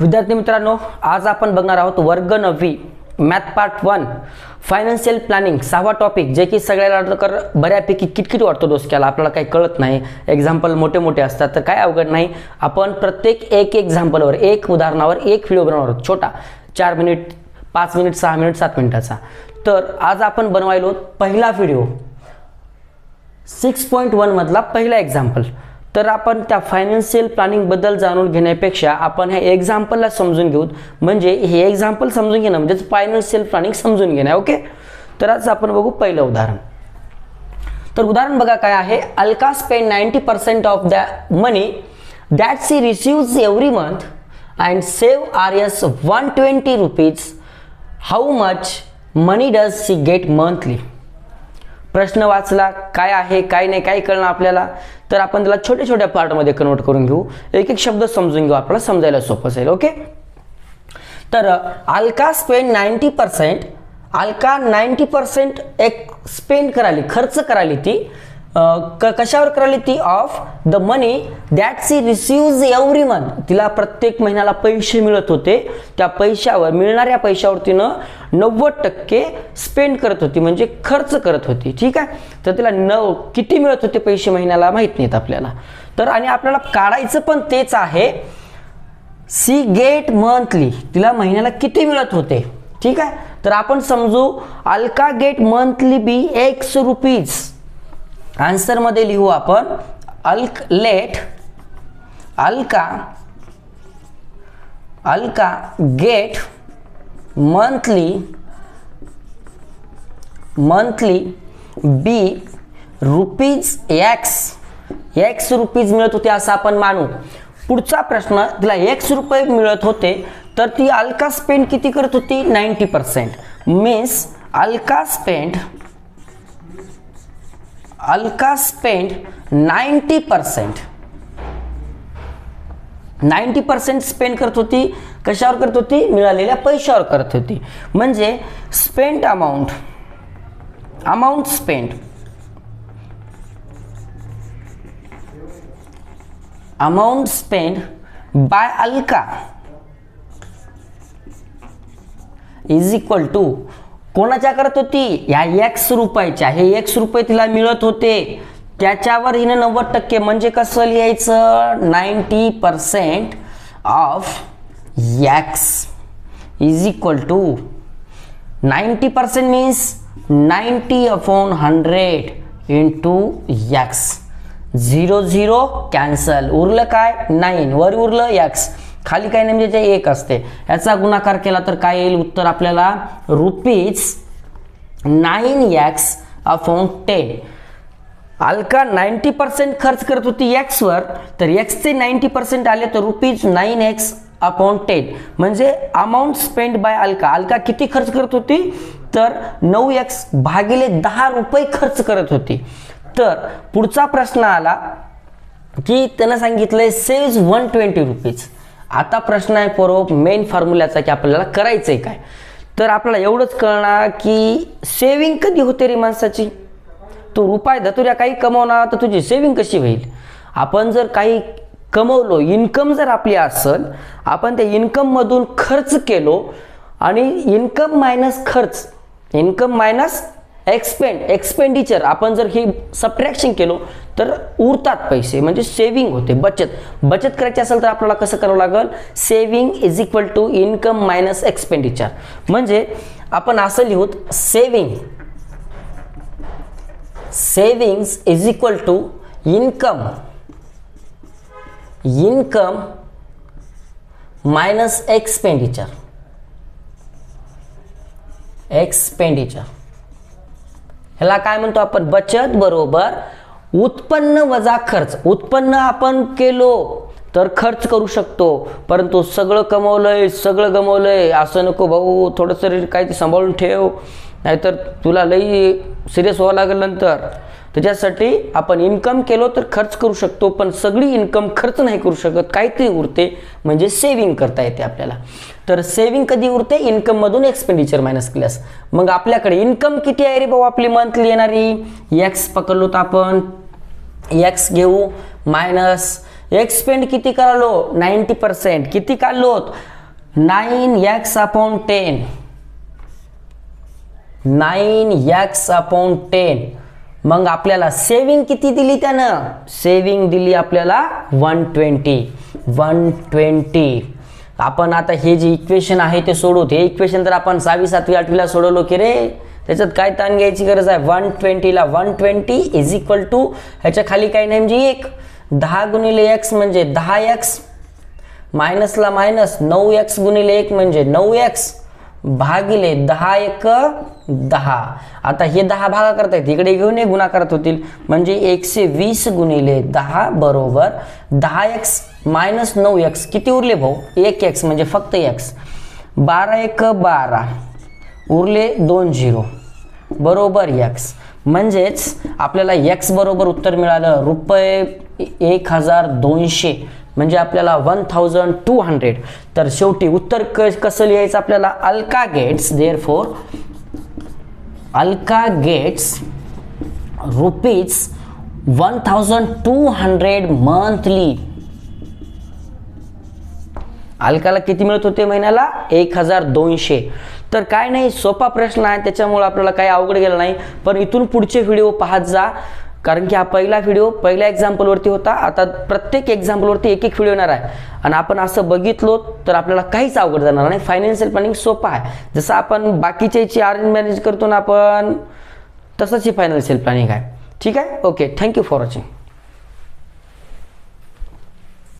विद्यार्थी मित्रांनो आज आपण बघणार आहोत वर्ग नववी math part one financial planning सहावा टॉपिक जे की सगळ्याला कर बऱ्यापैकी किटकिट वाटतो डोसक्याला. आपल्याला काही कळत नाही. एक्झाम्पल मोठे मोठे असतात तर काय अवघड नाही. आपण प्रत्येक एक एक्झाम्पलवर एक उदाहरणावर एक व्हिडिओ बनवणार आहोत. छोटा. चार मिनिट पाच मिनिट सहा मिनिट सात मिनिटाचा. तर आज आपण बनवायलो पहिला व्हिडिओ सिक्स पॉईंट वनमधला पहिला एक्झाम्पल तर आपण त्या फायनान्शियल प्लॅनिंगबद्दल जाणून घेण्यापेक्षा आपण ह्या एक्झाम्पलला समजून घेऊ. म्हणजे हे एक्झाम्पल समजून घेणं म्हणजेच फायनान्शियल प्लॅनिंग समजून घेणं ओके तर आज आपण बघू पहिलं उदाहरण. तर उदाहरण बघा काय आहे. Alka spend ninety percent of the money that she receives every month and save R S one twenty rupees how much money does she get monthly प्रश्न वाचला काय आहे काय नाही काय कळणं आपल्याला? तर आपण त्याला छोट्या छोट्या पार्टमध्ये कन्वर्ट करून घेऊ. एक एक शब्द समजून घेऊ आपल्याला समजायला सोपं जाईल ओके तर Alka spend ninety percent Alka ninety percent एक स्पेंड कराली खर्च कराली ती. क कशावर कराली ती of the money that she receives every month तिला प्रत्येक महिन्याला पैसे मिळत होते. त्या पैशावर मिळणाऱ्या पैशावर तिनं नव्वद टक्के स्पेंड करत होती म्हणजे खर्च करत होती. ठीक आहे? तर तिला न किती मिळत होते पैसे महिन्याला माहीत नाहीत आपल्याला. तर आणि आपल्याला काढायचं पण तेच आहे. सी गेट मंथली तिला महिन्याला किती मिळत होते? ठीक आहे? तर आपण समजू Alka get monthly B X rupees आन्सरमध्ये लिहू आपण अल्क let Alka Alka get monthly monthly B rupees X. X rupees मिळत होते असं आपण मानू. पुढचा प्रश्न तिला एक्स रुपये मिळत होते तर ती अल्का स्पेंड किती करत होती? Ninety percent. Means Alka spend Alka spend ninety percent ninety percent spend करत होती कशावर करत होती? मिळालेल्या पैशावर करत होती. म्हणजे spend amount amount spend amount spend by Alka is equal to कोणाच्या करत होती? या एक्स रुपयाच्या. हे एक्स रुपये तिला मिळत होते. त्याच्यावर हिनं नव्वद टक्के म्हणजे कसं लिहायचं? Ninety percent of X is equal to ninety percent means ninety upon hundred into X zero zero cancel उरलं काय? नाईन. वर उरलं एक्स खाली काय नाही म्हणजे ते एक असते. याचा गुणाकार केला तर काय येईल? उत्तर आपल्याला rupees nine X upon ten Alka ninety percent खर्च करत होती एक्सवर तर एक्सचे नाईन्टी पर्सेंट आले तर rupees nine X upon ten म्हणजे amount spend by Alka. Alka किती खर्च करत होती? तर नऊ एक्स भागिले दहा रुपये खर्च करत होती. तर पुढचा प्रश्न आला की त्यानं सांगितलंय सेव्ज वन ट्वेंटी रुपीज आता प्रश्न आहे पोरो मेन फॉर्म्युल्याचा की आपल्याला करायचं आहे काय? तर आपल्याला एवढंच कळणार की सेविंग कधी होते रे माणसाची? तू रुपाय धतुऱ्या काही कमवणार तर तुझी सेविंग कशी होईल? आपण जर काही कमवलो इन्कम जर आपली असेल आपण त्या इन्कममधून खर्च केलो आणि इन्कम मायनस खर्च इन्कम मायनस एक्सपेंड एक्सपेंडिचर आपण जर हे सबट्रॅक्शन केलो तर उरतात पैसे. म्हणजे सेविंग होते बचत. बचत करायची असेल तर आपल्याला कसं करावं लागेल? Saving is equal to income minus expenditure म्हणजे आपण असं लिहूत saving savings is equal to income income minus expenditure expenditure ह्याला काय म्हणतो आपण? बचत बरोबर. उत्पन्न वजा खर्च. उत्पन्न आपण केलो तर खर्च करू शकतो. परंतु सगळं कमवलंय सगळं गमवलंय असं नको भाऊ थोडंसं काही सांभाळून ठेव. नाहीतर तुला लई सिरियस व्हावं लागेल नंतर. त्याच्यासाठी आपण इन्कम केलो तर खर्च करू शकतो पण सगळी इन्कम खर्च नाही करू शकत. काहीतरी उरते म्हणजे सेविंग करता येते आपल्याला. तर सेविंग कधी उरते? इन्कममधून एक्सपेंडिचर मायनस केल्यास. मग आपल्याकडे इन्कम किती आहे रे भाऊ? आपली मंथली येणारी. एक्स पकडलो तर आपण एक्स घेऊ मायनस एक्सपेंड किती करालो? नाईन्टी पर्सेंट किती काढलोत? Nine X upon ten nine X upon ten मग आपल्याला सेविंग किती दिली त्यानं? सेविंग दिली आपल्याला वन ट्वेंटी वन ट्वेंटी आपण आता हे जे इक्वेशन आहे ते सोडवू हे इक्वेशन तर आपण सहावी सातवी आठवीला सोडवलो की रे. त्याच्यात काय ताण घ्यायची गरज आहे? One ट्वेंटीला one twenty is equal to ह्याच्या खाली काय नाही म्हणजे एक. दहा गुणिले एक्स म्हणजे दहा एक्स मायनसला मायनस नऊ एक्स गुणिले एक म्हणजे नऊ एक्स भागिले दहा एक दहा. आता हे दहा भागा करतायत इकडे घेऊन एक गुणा करत होतील. म्हणजे एकशे वीस गुणिले दहा बरोबर दहा एक्स मायनस नऊ एक्स किती उरले भाऊ? एक एक्स म्हणजे फक्त एक्स बारा एक बारा. उरले दोन झिरो. बरोबर एक्स म्हणजेच आपल्याला एक्स बरोबर उत्तर मिळालं. रुपये एक हजार दोनशे. म्हणजे आपल्याला वन थाउजंड टू हंड्रेड तर शेवटी उत्तर क कसं लिहायचं आपल्याला? Alka gets therefore Alka gets rupees one thousand two hundred monthly Alcala किती मिळत होते महिन्याला? एक हजार दोनशे. तर काय नाही सोपा प्रश्न आहे. त्याच्यामुळे आपल्याला काही अवघड गेलं नाही. पण इथून पुढचे व्हिडिओ पाहत जा. कारण की हा पहिला व्हिडिओ पहिल्या एक्झाम्पलवरती होता. आता प्रत्येक एक्झाम्पलवरती एक एक व्हिडिओ येणार आहे. आणि आपण असं बघितलो तर आपल्याला काहीच अवघड जाणार नाही. फायनान्शियल प्लॅनिंग सोपं आहे. जसं आपण बाकीच्या याची अरेंज मॅनेज करतो ना आपण तसंच ही फायनान्शियल प्लॅनिंग आहे. ठीक आहे? Okay thank you for watching